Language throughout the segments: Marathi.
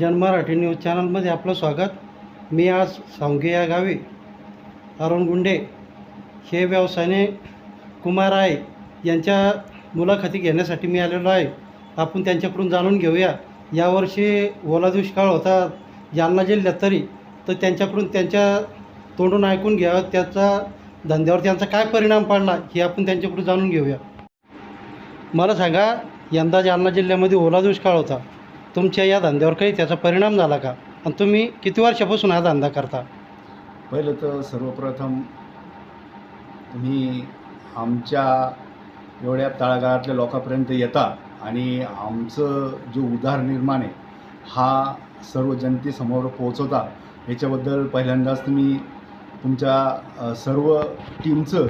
जन मराठी न्यूज चॅनलमध्ये आपलं स्वागत. मी आज सावंगे या गावी. अरुण गुंडे हे व्यवसायाने कुमार आहे. यांच्या मुलाखती घेण्यासाठी मी आलेलो आहे. आपण त्यांच्याकडून जाणून घेऊया. यावर्षी ओला दुष्काळ होता. जालना जिल्ह्यात तरी. तर त्यांच्याकडून त्यांच्या तोंडून ऐकून घ्यावं त्याचा धंद्यावर त्यांचा काय परिणाम पडला हे आपण त्यांच्याकडून जाणून घेऊया. मला सांगा यंदा जालना जिल्ह्यामध्ये ओला दुष्काळ होता. तुमच्या या धंद्यावर काही त्याचा परिणाम झाला का? आणि तुम्ही किती वर्षापासून हा धंदा करता? पहिलं तर सर्वप्रथम तुम्ही आमच्या एवढ्या तळागाळातल्या लोकांपर्यंत येता आणि आमचं जो उदारनिर्माण आहे हा सर्व जनतेसमोर पोहोचवता याच्याबद्दल पहिल्यांदाच तुम्ही तुमच्या सर्व टीमचं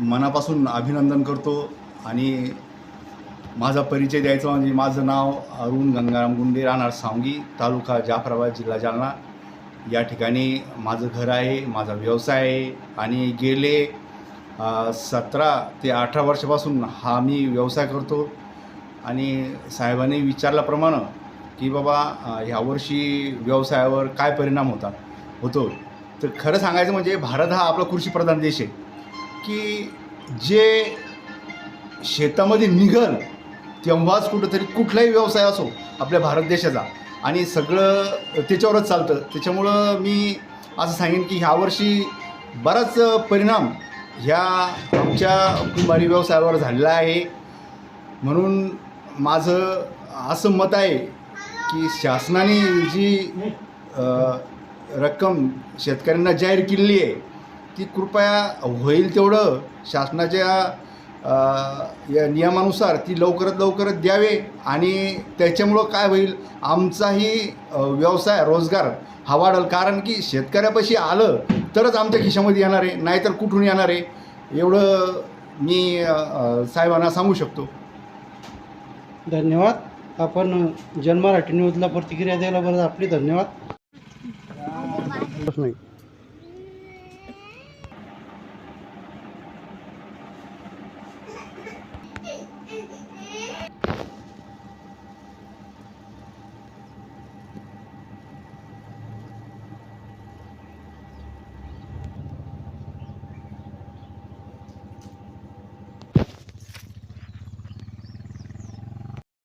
मनापासून अभिनंदन करतो आणि माझा परिचय द्यायचा म्हणजे माझं नाव अरुण गंगाराम गुंडे राहणार सावंगी तालुका जाफराबाद जिल्हा जालना. या ठिकाणी माझं घर आहे माझा व्यवसाय आहे आणि गेले सतरा ते अठरा वर्षापासून हा मी व्यवसाय करतो. आणि साहेबांनी विचारल्याप्रमाणे की बाबा ह्यावर्षी व्यवसायावर काय परिणाम होता होतो. तर खरं सांगायचं म्हणजे भारत हा आपला कृषीप्रधान देश आहे. की जे शेतामध्ये निघल तेव्हाच कुठंतरी कुठलाही व्यवसाय असो आपल्या भारत देशाचा. आणि सगळं त्याच्यावरच चालतं. त्याच्यामुळं मी असं सांगेन की ह्यावर्षी बराच परिणाम ह्या आमच्या कुंभारी व्यवसायावर झालेला आहे. म्हणून माझं असं मत आहे की शासनाने जी रक्कम शेतकऱ्यांना जाहीर केलेली आहे ती कृपया होईल तेवढं शासनाच्या या नियमानुसार ती लवकरात लवकर द्यावे आणि त्याच्यामुळं काय होईल? आमचाही व्यवसाय रोजगार हा वाढेल. कारण की शेतकऱ्यापाशी आलं तरच आमच्या खिशामध्ये येणार आहे नाहीतर कुठून येणार आहे? एवढं मी साहेबांना सांगू शकतो. धन्यवाद. आपण जन मराठी न्यूजला प्रतिक्रिया द्यायला बरं. आपली धन्यवाद. नाही